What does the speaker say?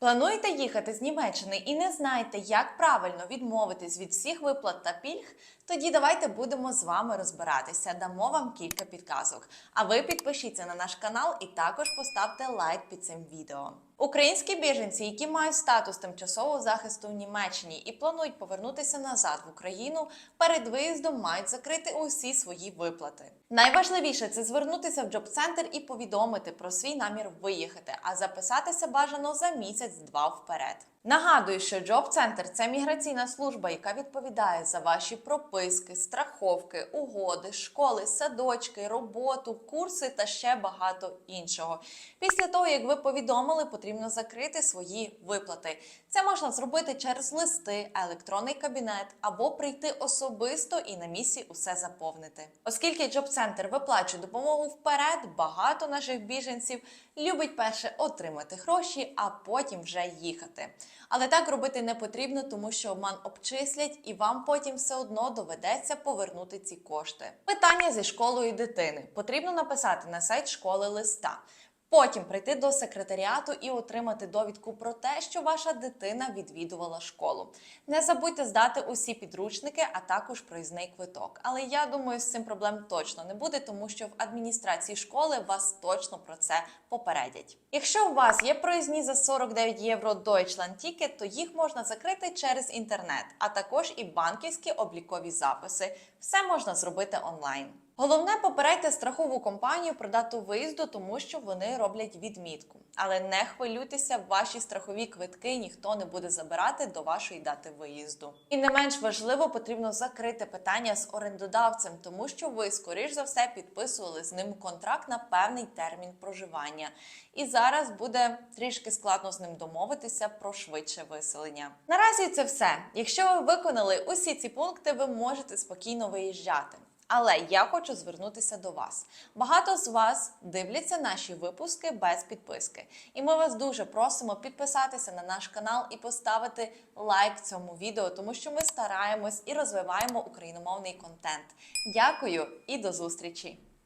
Плануєте їхати з Німеччини і не знаєте, як правильно відмовитись від всіх виплат та пільг? Тоді давайте будемо з вами розбиратися. Дамо вам кілька підказок. А ви підпишіться на наш канал і також поставте лайк під цим відео. Українські біженці, які мають статус тимчасового захисту в Німеччині і планують повернутися назад в Україну, перед виїздом мають закрити усі свої виплати. Найважливіше це звернутися в джоб-центр і повідомити про свій намір виїхати, а записатися бажано за місяць-два вперед. Нагадую, що Center – це міграційна служба, яка відповідає за ваші прописки, страховки, угоди, школи, садочки, роботу, курси та ще багато іншого. Після того, як ви повідомили, потрібно закрити свої виплати. Це можна зробити через листи, електронний кабінет або прийти особисто і на місці усе заповнити. Оскільки Center виплачує допомогу вперед, багато наших біженців любить перше отримати гроші, а потім вже їхати. Але так робити не потрібно, тому що обман обчислять, і вам потім все одно доведеться повернути ці кошти. Питання зі школою дитини потрібно написати на сайт школи листа. Потім прийти до секретаріату і отримати довідку про те, що ваша дитина відвідувала школу. Не забудьте здати усі підручники, а також проїзний квиток. Але я думаю, з цим проблем точно не буде, тому що в адміністрації школи вас точно про це попередять. Якщо у вас є проїзні за 49 євро Deutschland Ticket, то їх можна закрити через інтернет, а також і банківські облікові записи. Все можна зробити онлайн. Головне попередьте страхову компанію про дату виїзду, тому що вони роблять відмітку. Але не хвилюйтеся, ваші страхові квитки ніхто не буде забирати до вашої дати виїзду. І не менш важливо, потрібно закрити питання з орендодавцем, тому що ви, скоріш за все, підписували з ним контракт на певний термін проживання. І зараз буде трішки складно з ним домовитися про швидше виселення. Наразі це все. Якщо ви виконали усі ці пункти, ви можете спокійно виїжджати. Але я хочу звернутися до вас. Багато з вас дивляться наші випуски без підписки, і ми вас дуже просимо підписатися на наш канал і поставити лайк цьому відео, тому що ми стараємось і розвиваємо україномовний контент. Дякую і до зустрічі!